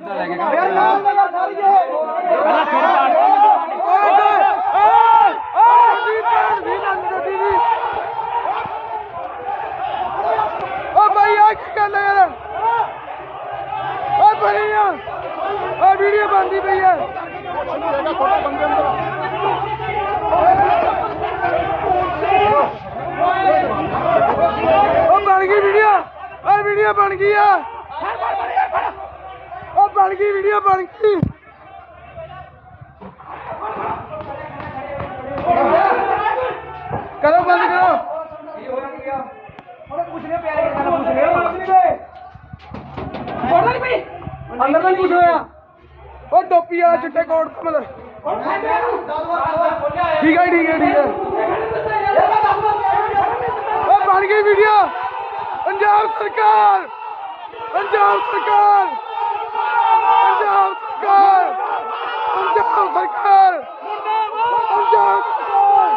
ਯਾਰ ਨਾਮ ਨਗਰ ਸਾਰੀ ਜੇ। ਪਹਿਲਾਂ ਸਿਰ ਪਾੜ ਓਏ ਓਏ ਓਏ ਦੀ ਭੈਣ ਦੀ ਨੰਦ ਦੀ ਦੀ ਓ ਭਾਈ ਆ ਕੀ ਗੱਲ ਯਾਰ? ਓ ਭਾਈ ਆ। ਵੀਡੀਓ ਬੰਦੀ ਪਈ ਆ ਬੰਦੇ ਅੰਦਰ की वीडियो बन गई। करो बंद करो। अंदर और टोपी चिट्टे कोट का मतलब। ठीक है ठीक है ठीक है। बन गई वीडियो। पंजाब सरकार पंजाब सरकार। ਸਰਕਾਰ ਪੰਜਾਬ ਸਰਕਾਰ। ਪੰਜਾਬ ਸਰਕਾਰ।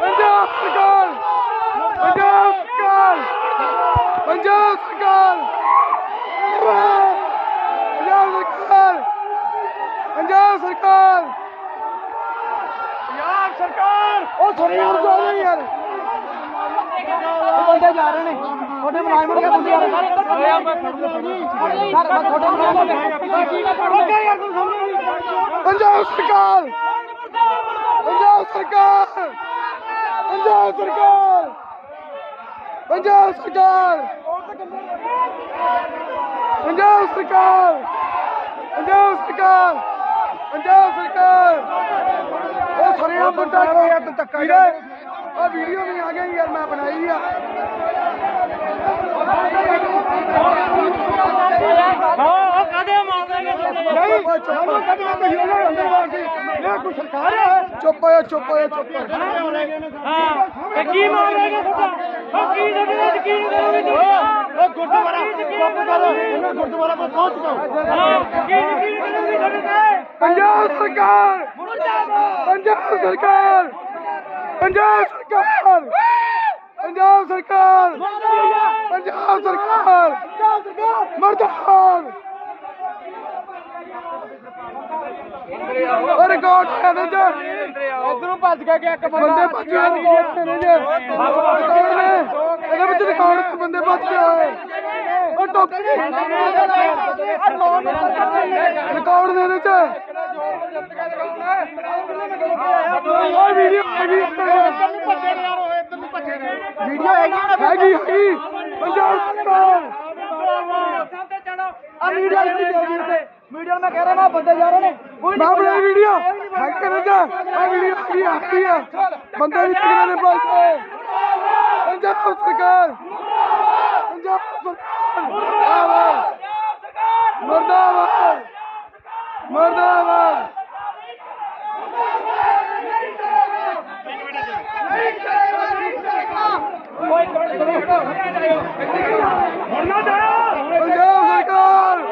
ਪੰਜਾਬ ਸਰਕਾਰ। ਪੰਜਾਬ ਸਰਕਾਰ। ਪੰਜਾਬ ਸਰਕਾਰ। ਪੰਜਾਬ ਸਰਕਾਰ। ਪੰਜਾਬ ਸਰਕਾਰ। ਪੰਜਾਬ ਸਰਕਾਰ। ਉਹ ਸੁਣੀ ਹੁਣ ਜਾ ਰਹੇ ਯਾਰ। ਉਹ ਬੰਦੇ ਜਾ ਰਹੇ ਨੇ। ਤੁਹਾਡੇ ਮੁਲਾਜ਼ਮ ਕੇ ਬੰਦੇ ਜਾ ਰਹੇ ਨੇ ਸਰ ਤੁਹਾਡੇ ਮੁਲਾਜ਼ਮ ਸਮਝ ਪੰਜਾਬ ਸਰਕਾਰ! ਪੰਜਾਬ ਸਰਕਾਰ! ਪੰਜਾਬ ਸਰਕਾਰ! ਪੰਜਾਬ ਸਰਕਾਰ! ਪੰਜਾਬ ਸਰਕਾਰ! ਪੰਜਾਬ ਸਰਕਾਰ! ਪੰਜਾਬ ਸਰਕਾਰ! ਉਹ ਸਰਿਆ ਬੰਦਾ ਤੂੰ ਧੱਕਾ ਯਾਰ और वीडियो में आ गई यार मैं बनाई सरकार है चुप हो चुप हो चुप ਕੀ ਮਾਰ ਰਹੇ ਨੇ ਤੁਹਾਡਾ ਉਹ ਕੀ ਤੁਹਾਡਾ ਯਕੀਨ ਕਰੋਗੇ ਤੁਸੀਂ ਉਹ ਗੁਰਦੁਆਰਾ ਗੁਰਦੁਆਰਾ ਇਹਨਾਂ ਗੁਰਦੁਆਰਾ ਪਰ ਪਹੁੰਚ ਗਏ ਹਾਂ ਕੀ ਯਕੀਨ ਕਰੋਗੇ ਤੁਹਾਡੇ ਤੇ ਪੰਜਾਬ ਸਰਕਾਰ ਮੁਰਦਾਬਾਦ ਪੰਜਾਬ ਸਰਕਾਰ ਪੰਜਾਬ ਸਰਕਾਰ। ਪੰਜਾਬ ਸਰਕਾਰ। ਪੰਜਾਬ ਸਰਕਾਰ। ਮਰਦਾਨ ਰਿਕਾਰਡ ਹੈ ਇਹਦੇ ਚ ਇਧਰੋਂ ਭੱਜ ਕੇ ਗਿਆ ਇੱਕ ਬੰਦੇ। ਭੱਜ ਗਏ ਰਿਕਾਰਡ ਨੇ ਜੇ। ਇਹਦੇ ਵਿੱਚ ਰਿਕਾਰਡ ਤੇ ਬੰਦੇ ਭੱਜ ਗਏ ਉਹ ਟੋਕੀ ਰਿਕਾਰਡ ਨੇ ਇਹਦੇ ਚ ਵੀਡੀਓ ਹੈਗੀ ਇੱਧਰ ਨੂੰ ਭੱਜੇ ਨੇ ਯਾਰ ਉਹ ਇੱਧਰ ਨੂੰ ਭੱਜੇ ਨੇ ਵੀਡੀਓ ਹੈਗੀ ਨਾ ਹੈਗੀ ਹੈਗੀ ਪੰਜਾਬ ਤੋਂ ਆ ਮੀਡੀਆ ਦੀ ਵੀਡੀਓ ਤੇ ਮੀਡੀਆ ਮੈਂ ਕਹਿ ਰਿਹਾ ਨਾ ਬੰਦੇ ਜਾ ਰਹੇ ਨੇ ਕੋਈ ਨਹੀਂ ਬਾਬਲੇ ਵੀਡੀਓ ਹੈਕ ਕਰੇਗਾ ਆ ਵੀਡੀਓ ਕੀ ਆਤੀ ਹੈ ਬੰਦੇ ਵੀ ਤਗੜੇ ਨੇ ਬੋਲਦੇ ਪੰਜਾਬ ਸਰਕਾਰ! ਪੰਜਾਬ ਸਰਕਾਰ! ਪੰਜਾਬ ਸਰਕਾਰ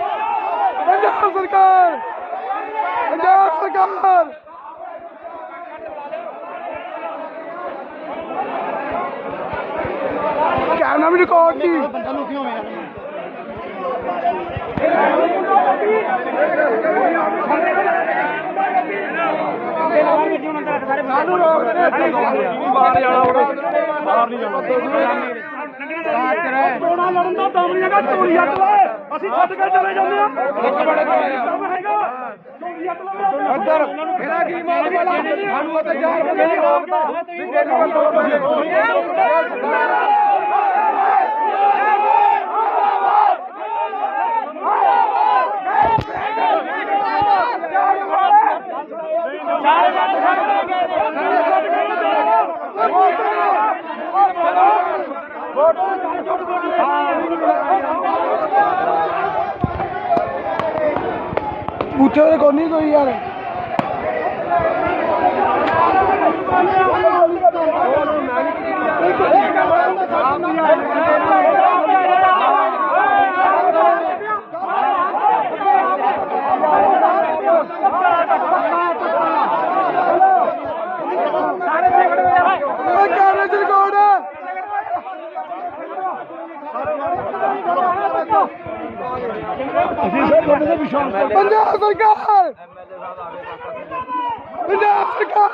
ਪੰਜਾਬ ਸਰਕਾਰ ਪੰਜਾਬ ਸਰਕਾਰ ਕਹਿਣਾ ਵੀ ਰਿਕਾਰਡ ਨਹੀਂ ਸਾਨੂੰ ਰੋਕ ਦੇ ਬਾਹਰ ਜਾਣਾ ਬਾਹਰ ਨਹੀਂ ਜਾਣਾ। ਚੋਣਾ ਲੜਨ ਦਾ ਦਮ ਨਹੀਂ ਹੈਗਾ ਚੋਰੀ ਹੱਟ ਲੈ ਅਸੀਂ ਛੱਡ ਕੇ ਚਲੇ ਜਾਂਦੇ ਆ ਇੱਕ ਬੜੇ ਹੈਗਾ। ਚੋਰੀ ਹੱਟ ਲੈ ਇੱਧਰ ਮੇਰਾ ਕੀ ਮਾਲ ਸਾਨੂੰ ਤੇ ਨਹੀਂ ਰੋਕਦਾ ਵੀ ਤੈਨੂੰ ਲੋੜ ਬੂਥੇ ਉਹਦੇ ਕੋਲ ਨਹੀਂ ਕੋਈ ਯਾਰ। ਉਹ पंजाब सरकार पंजाब सरकार